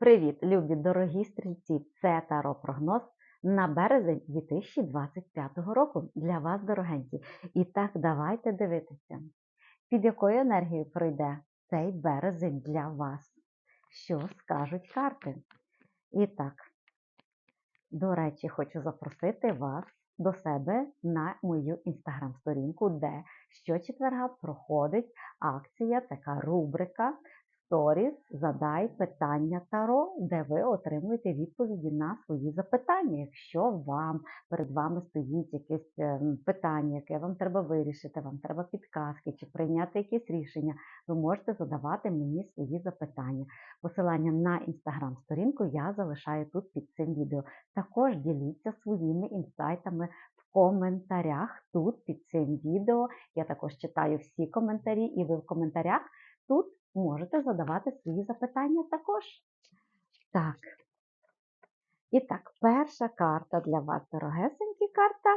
Привіт, любі дорогі стрільці! Це Таро прогноз на березень 2025 року для вас, дорогенькі. І так, давайте дивитися, під якою енергією пройде цей березень для вас. Що скажуть карти? І так, до речі, хочу запросити вас до себе на мою інстаграм-сторінку, де щочетверга проходить акція, така рубрика Сторіс Задай питання Таро, де ви отримуєте відповіді на свої запитання. Якщо вам перед вами стоїть якесь ем, питання, яке вам треба вирішити, вам треба підказки чи прийняти якесь рішення, ви можете задавати мені свої запитання. Посилання на інстаграм-сторінку я залишаю тут під цим відео. Також діліться своїми інсайтами в коментарях тут під цим відео. Я також читаю всі коментарі, і ви в коментарях тут можете задавати свої запитання також. Так. І так, перша карта для вас, дорогесенькі карта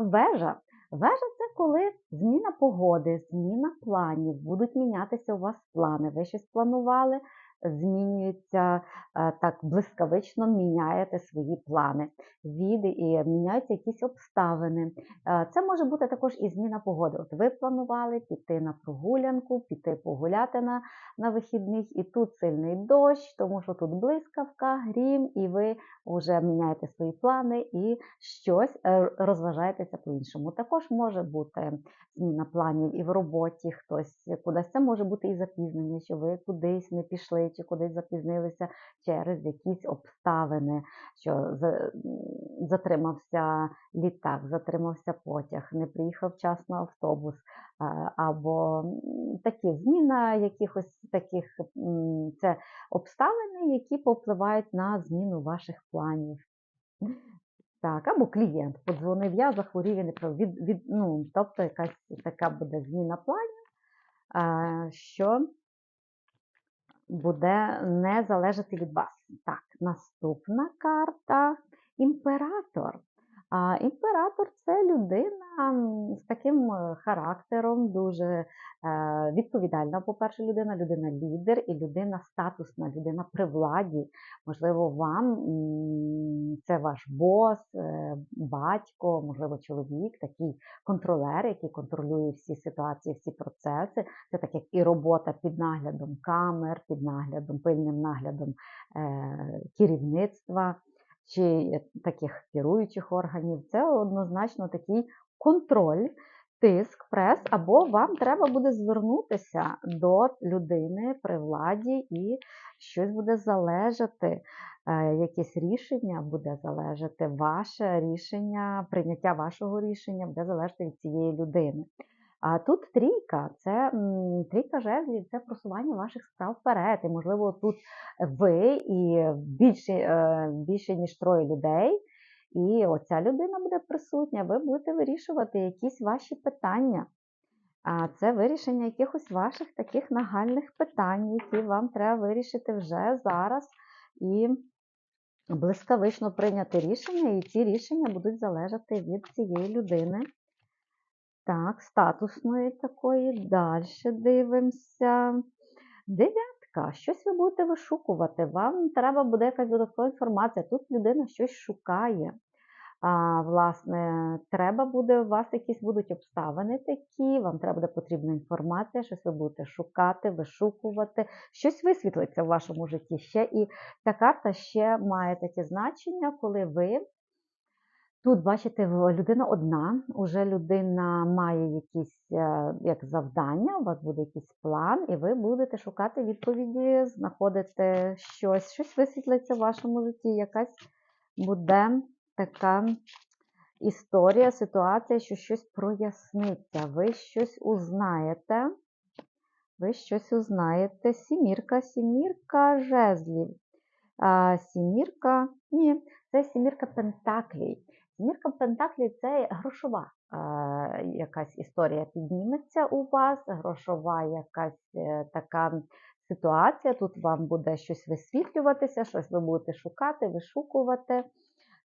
вежа. Вежа це коли зміна погоди, зміна планів, будуть мінятися у вас плани. Ви щось планували, змінюється е, так блискавично, міняєте свої плани. Від і міняються якісь обставини. Е, Це може бути також і зміна погоди. От ви планували піти на прогулянку, піти погуляти на, на вихідних, і тут сильний дощ, тому що тут блискавка, грім, і ви вже міняєте свої плани і щось е, розважаєтеся по-іншому. Також може бути зміна планів і в роботі, хтось кудись це може бути і запізнення, що ви кудись не пішли, чи кудись запізнилися через якісь обставини, що затримався літак, затримався потяг, не приїхав вчасно автобус, або такі зміна якихось таких це обставини, які попливають на зміну ваших планів. Так, або клієнт подзвонив, я захворів і не. Від, від, ну, Тобто якась така буде зміна планів, що буде не залежати від вас. Так, наступна карта імператор. А імператор це людина з таким е, характером, дуже е, відповідальна, по-перше, людина, людина лідер і людина статусна, людина при владі. Можливо, вам це ваш бос, е, батько, можливо, чоловік, такий контролер, який контролює всі ситуації, всі процеси. Це так як і робота під наглядом камер, під наглядом, пильним наглядом керівництва чи таких керуючих органів, це однозначно такий контроль, тиск, прес, або вам треба буде звернутися до людини при владі і щось буде залежати, е, якесь рішення буде залежати, ваше рішення, прийняття вашого рішення буде залежати від цієї людини. А тут трійка це трійка жезлів, це просування ваших справ вперед. І, можливо, тут ви і більше, більше ніж троє людей. І оця людина буде присутня, ви будете вирішувати якісь ваші питання. А це вирішення якихось ваших таких нагальних питань, які вам треба вирішити вже зараз і блискавично прийняти рішення, і ці рішення будуть залежати від цієї людини. Так, статусної такої. Далі дивимося. Дев'ятка. Щось ви будете вишукувати. Вам треба буде якась додаткова інформація. Тут людина щось шукає. А, Власне, треба буде, у вас якісь будуть обставини такі, вам треба буде потрібна інформація, щось ви будете шукати, вишукувати, щось висвітлиться в вашому житті ще. І ця карта ще має таке значення, коли ви Тут, бачите, людина одна, уже людина має якісь е, як завдання, у вас буде якийсь план, і ви будете шукати відповіді, знаходити щось, щось висвітлиться в вашому житті, якась буде така історія, ситуація, що щось проясниться, ви щось узнаєте. Ви щось узнаєте. Сімірка, сімірка жезлів. Сімірка, ні, це сімірка пентаклей. Зірка Пентаклі це грошова е, якась історія підніметься у вас, грошова якась е, така ситуація. Тут вам буде щось висвітлюватися, щось ви будете шукати, вишукувати.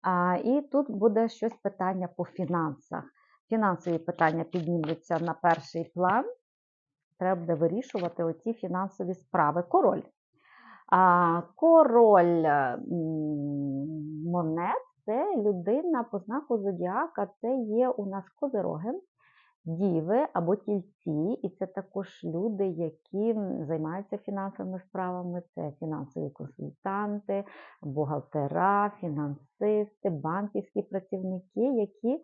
А, І тут буде щось питання по фінансах. Фінансові питання піднімуться на перший план. Треба буде вирішувати оці фінансові справи. Король. А король монет це людина по знаку зодіака, це є у нас козироги, діви або тільці, і це також люди, які займаються фінансовими справами, це фінансові консультанти, бухгалтера, фінансисти, банківські працівники, які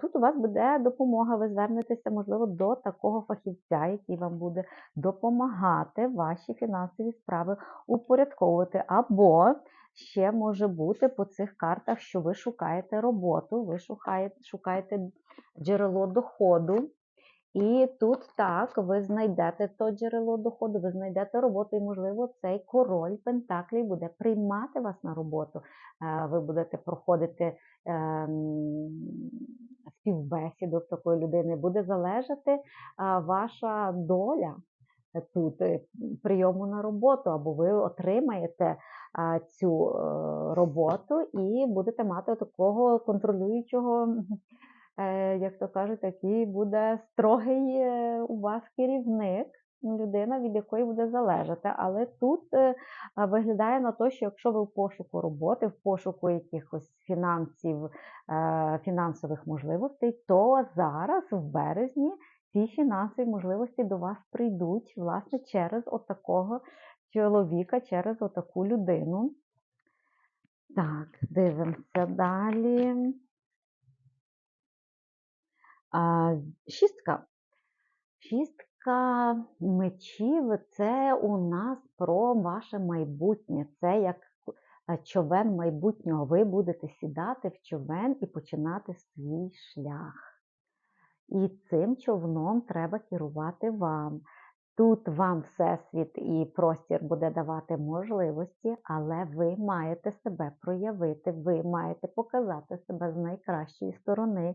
тут у вас буде допомога. Ви звернетеся, можливо, до такого фахівця, який вам буде допомагати ваші фінансові справи упорядковувати. Або ще може бути по цих картах, що ви шукаєте роботу, ви шукаєте, шукаєте джерело доходу. І тут так, ви знайдете то джерело доходу, ви знайдете роботу, і, можливо, цей король Пентаклів буде приймати вас на роботу. Е, Ви будете проходити ем, співбесіду з такої людини, буде залежати е, ваша доля тут прийому на роботу, або ви отримаєте цю е, роботу і будете мати такого контролюючого, е, як то кажуть, який буде строгий е, у вас керівник. Людина, від якої буде залежати. Але тут виглядає на те, що якщо ви в пошуку роботи, в пошуку якихось фінансів, фінансових можливостей, то зараз, в березні, ці фінансові можливості до вас прийдуть, власне, через отакого чоловіка, через отаку людину. Так, дивимося далі. А, Шістка. Шістка мечів це у нас про ваше майбутнє. Це як е, човен майбутнього. Ви будете сідати в човен і починати свій шлях. І цим човном треба керувати вам. Тут вам Всесвіт і простір буде давати можливості, але ви маєте себе проявити, ви маєте показати себе з найкращої сторони,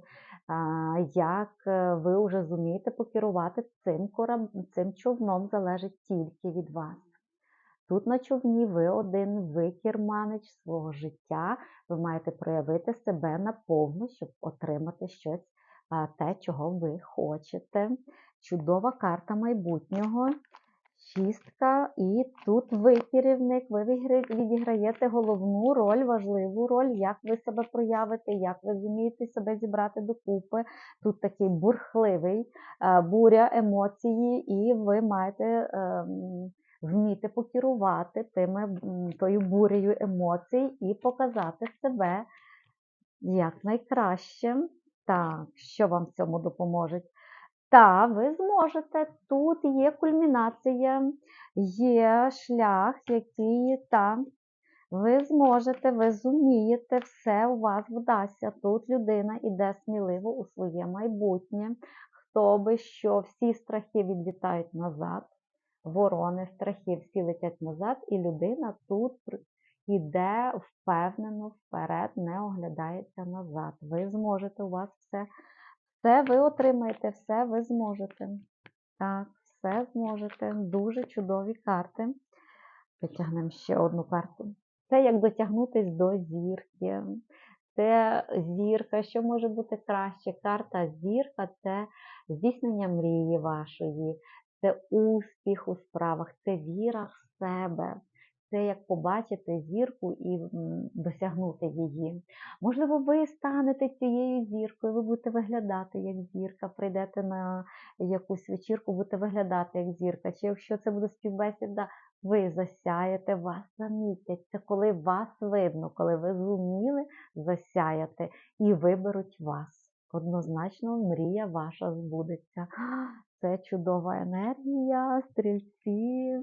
як е, ви вже зумієте покерувати цим кораб... цим човном залежить тільки від вас. Тут на човні ви один, ви керманич свого життя, ви маєте проявити себе наповну, щоб отримати щось те, чого ви хочете. Чудова карта майбутнього. Шістка, і тут ви керівник, ви відіграєте головну роль, важливу роль, як ви себе проявите, як ви зумієте себе зібрати докупи. Тут такий бурхливий буря емоції, і ви маєте ем, вміти покерувати тими, тою бурею емоцій і показати себе як найкраще. Так, що вам в цьому допоможе? Та, ви зможете. Тут є кульмінація, є шлях, який та, ви зможете, ви зумієте, все у вас вдасться. Тут людина йде сміливо у своє майбутнє. Хто би що, всі страхи відлітають назад, ворони, страхи всі летять назад, і людина тут іде впевнено вперед, не оглядається назад. Ви зможете, у вас все, все ви отримаєте, все ви зможете. Так, все зможете. Дуже чудові карти. Витягнемо ще одну карту. Це як дотягнутися до зірки. Це зірка, що може бути краще? Карта зірка це здійснення мрії вашої, це успіх у справах, це віра в себе це як побачити зірку і досягнути її. Можливо, ви станете цією зіркою, ви будете виглядати як зірка, прийдете на якусь вечірку, будете виглядати як зірка. Чи якщо це буде співбесіда, ви засяєте, вас замітять. Це коли вас видно, коли ви зуміли засяяти і виберуть вас. Однозначно, мрія ваша збудеться. Це чудова енергія, стрільці.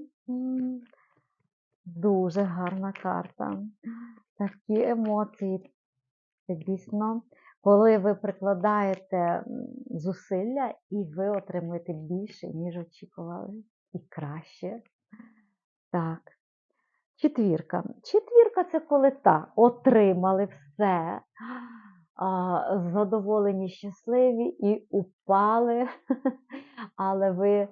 Дуже гарна карта. Такі емоції. Це дійсно, коли ви прикладаєте зусилля і ви отримуєте більше, ніж очікували, і краще. Так. Четвірка. Четвірка це коли так, отримали все, задоволені, щасливі і упали. Але ви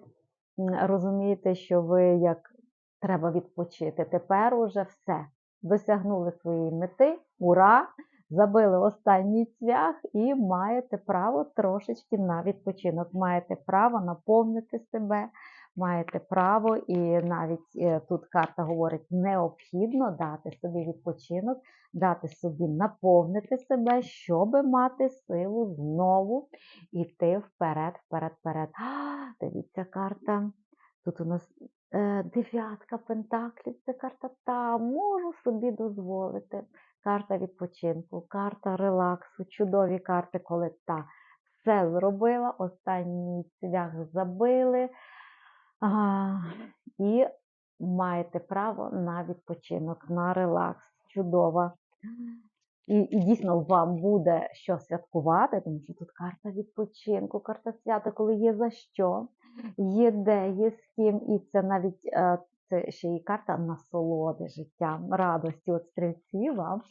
розумієте, що ви як Треба відпочити. Тепер уже все. Досягнули своєї мети, ура! Забили останній цвях і маєте право трошечки на відпочинок. Маєте право наповнити себе, маєте право, і навіть е, тут карта говорить, необхідно дати собі відпочинок, дати собі наповнити себе, щоб мати силу знову йти вперед, вперед, вперед. А, дивіться, карта. Тут у нас е, дев'ятка пентаклів, це карта та можу собі дозволити. Карта відпочинку, карта релаксу, чудові карти, коли та все зробила, останній цвях забили. А, і маєте право на відпочинок, на релакс. Чудово. І, і дійсно вам буде що святкувати, тому що тут карта відпочинку, карта свята, коли є за що, є де, є з ким. І це навіть е, це ще і карта насолоди життям, радості. От стрільці вам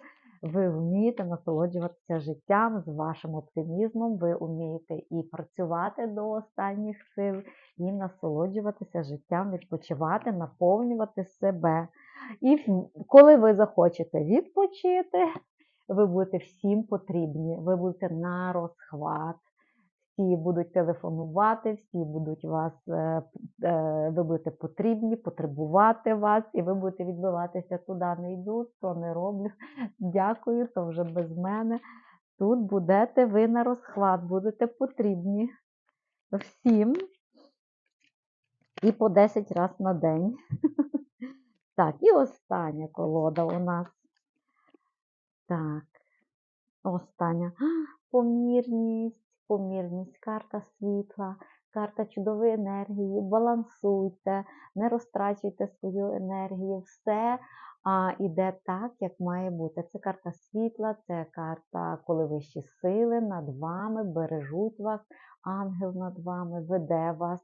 ви вмієте насолоджуватися життям з вашим оптимізмом, ви вмієте і працювати до останніх сил, і насолоджуватися життям, відпочивати, наповнювати себе. І коли ви захочете відпочити, ви будете всім потрібні, ви будете на розхват. Всі будуть телефонувати, всі будуть вас, е, е, ви будете потрібні, потребувати вас, і ви будете відбиватися туди не йду, то не роблю. Дякую, то вже без мене. Тут будете ви на розхват, будете потрібні всім. І по 10 разів на день. Так, і остання колода у нас. Так, остання. Помірність, помірність, карта світла, карта чудової енергії. Балансуйте, не розтрачуйте свою енергію. Все а, іде так, як має бути. Це карта світла, це карта, коли вищі сили над вами бережуть вас, ангел над вами веде вас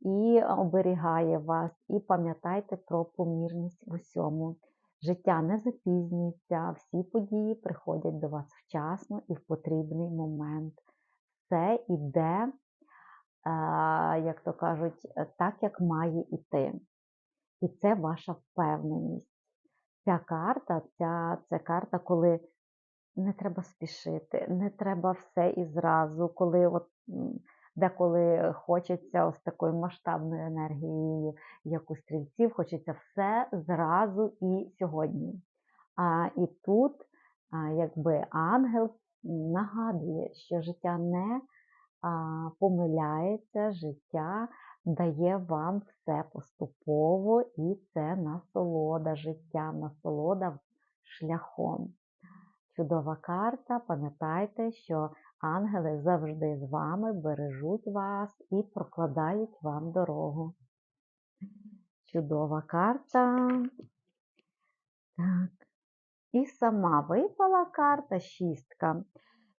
і оберігає вас. І пам'ятайте про помірність в усьому. Життя не запізнюється, всі події приходять до вас вчасно і в потрібний момент. Все іде, е, як то кажуть, так, як має іти. І це ваша впевненість. Ця карта, ця, це карта, коли не треба спішити, не треба все і зразу, коли от деколи хочеться ось такою масштабною енергією, як у стрільців, хочеться все зразу і сьогодні. А і тут, якби ангел нагадує, що життя не помиляється, життя дає вам все поступово, і це насолода життя, насолода шляхом. Чудова карта. Пам'ятайте, що ангели завжди з вами бережуть вас і прокладають вам дорогу. Чудова карта. Так. І сама випала карта шістка.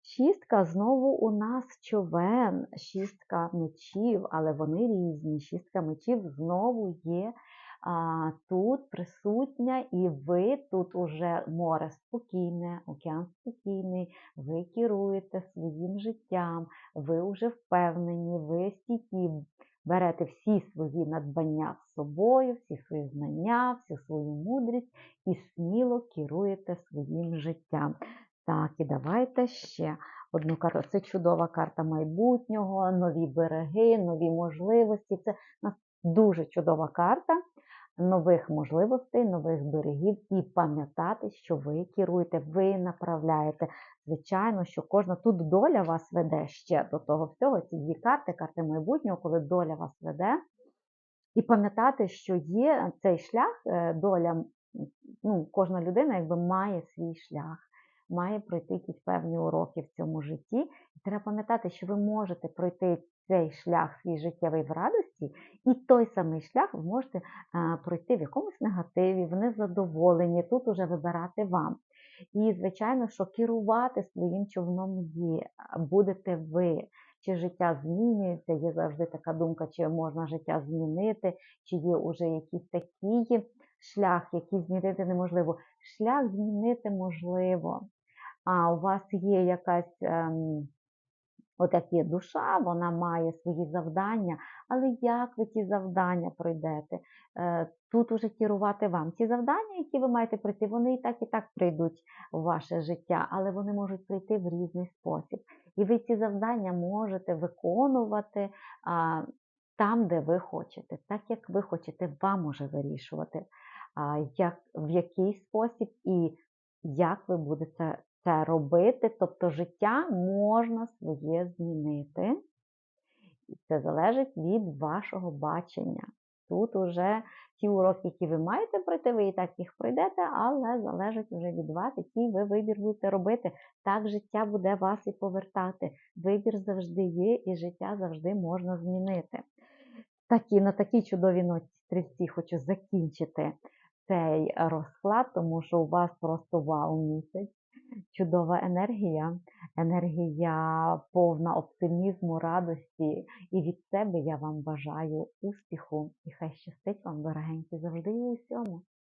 Шістка знову у нас човен, шістка мечів, але вони різні. Шістка мечів знову є а, тут присутня, і ви тут уже море спокійне, океан спокійний, ви керуєте своїм життям, ви вже впевнені, ви стійкі, берете всі свої надбання з собою, всі свої знання, всю свою мудрість і сміло керуєте своїм життям. Так, і давайте ще одну карту. Це чудова карта майбутнього, нові береги, нові можливості. Це нас дуже чудова карта нових можливостей, нових берегів і пам'ятати, що ви керуєте, ви направляєте. Звичайно, що кожна тут доля вас веде ще до того всього. Ці дві карти, карти майбутнього, коли доля вас веде. І пам'ятати, що є цей шлях, е, доля, ну, кожна людина якби має свій шлях, має пройти якісь певні уроки в цьому житті. І треба пам'ятати, що ви можете пройти цей шлях свій життєвий в радості, і той самий шлях ви можете пройти в якомусь негативі, в незадоволенні. Тут уже вибирати вам. І, звичайно, що керувати своїм човном є, будете ви. Чи життя змінюється, є завжди така думка, чи можна життя змінити, чи є вже якийсь такий шлях, який змінити неможливо. Шлях змінити можливо. А у вас є якась ем, от як є душа, вона має свої завдання, але як ви ті завдання пройдете? Е, Тут уже керувати вам. Ті завдання, які ви маєте пройти, вони і так і так прийдуть в ваше життя, але вони можуть прийти в різний спосіб. І ви ці завдання можете виконувати а, там, де ви хочете, так як ви хочете, вам уже вирішувати, а, як, в який спосіб і як ви будете це робити. Тобто життя можна своє змінити. І це залежить від вашого бачення. Тут уже ті уроки, які ви маєте пройти, ви і так їх пройдете, але залежить вже від вас, який ви вибір будете робити. Так життя буде вас і повертати. Вибір завжди є, і життя завжди можна змінити. Такі, на такій чудовій ноті стрільці хочу закінчити цей розклад, тому що у вас просто вау місяць. Чудова енергія, енергія повна оптимізму, радості. І від себе я вам бажаю успіху і хай щастить вам, дорогенькі, завжди і у всьому.